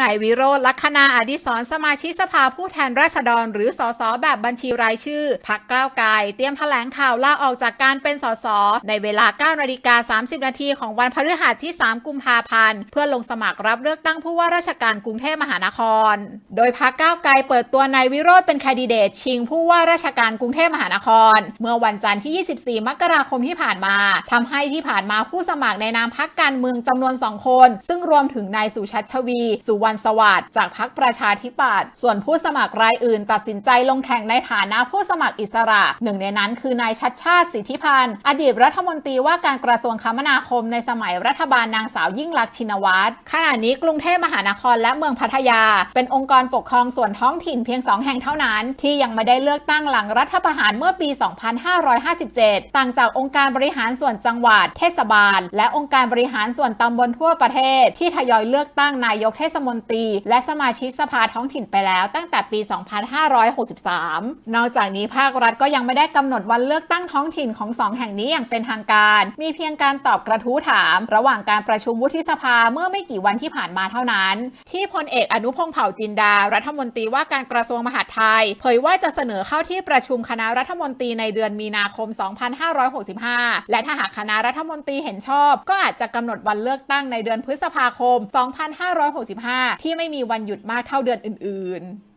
นายวิโรจน์ลัคนาอดิศรสมาชิกสภาผู้แทนราษฎร หรือสสแบบบัญชีรายชื่อ พักก้าวไกลเตรียมแถลงข่าวลาออกจากการเป็นสสในเวลา 9 นาฬิกา 30 นาทีของวันพฤหัสที่ 3 กุมภาพันธ์ เพื่อลงสมัครรับเลือกตั้งผู้ว่าราชการกรุงเทพมหานคร โดยพักก้าวไกลเปิดตัวนายวิโรจน์เป็นแคนดิเดตชิงผู้ว่าราชการกรุงเทพมหานคร เมื่อวันจันทร์ที่ 24 มกราคมที่ผ่านมาทำให้ที่ผ่านมาผู้สมัครในนามพักการเมืองจำนวน 2 คน ซึ่งรวมถึงนายสุชัชวีสุวรรณสวัสดิ์จากพักประชาธิปัตย์ส่วนผู้สมัครรายอื่น ตัดสินใจลงแข่งในฐานะผู้สมัครอิสระ หนึ่งในนั้นคือนายชัดชาติสิทธิพันธ์อดีตรัฐมนตรีว่าการกระทรวงคมนาคมในสมัยรัฐบาลนางสาวยิ่งลักษณ์ชินวัตรขณะนี้กรุงเทพมหานครและเมืองพัทยา เป็นองค์กรปกครองส่วนท้องถิ่นเพียง 2 แห่งเท่านั้น ที่ยังไม่ได้เลือกตั้งหลังรัฐประหารเมื่อปี 2557 ต่างจากองค์การบริหารส่วนจังหวัด เทศบาล และองค์การบริหารส่วนตำบลทั่วประเทศ ที่ทยอยเลือกตั้งนายกเทศมนตรี และสมาชิกสภาท้องถิ่นไปแล้วตั้งแต่ปี 2563 นอกจากนี้ภาครัฐก็ยังไม่ได้กำหนดวันเลือกตั้งท้องถิ่นของสองแห่งนี้อย่างเป็นทางการ มีเพียงการตอบกระทู้ถาม ระหว่างการประชุมวุฒิสภาเมื่อไม่กี่วันที่ผ่านมาเท่านั้น ที่พลเอกอนุพงษ์เผ่าจินดา รัฐมนตรีว่าการกระทรวงมหาดไทย เผยว่าจะเสนอเข้าที่ประชุมคณะรัฐมนตรีในเดือนมีนาคม 2565 และถ้าหากคณะรัฐมนตรีเห็นชอบ ก็อาจจะกำหนดวันเลือกตั้งในเดือนพฤษภาคม 2565ที่ไม่มีวันหยุดมากเท่าเดือนอื่นๆ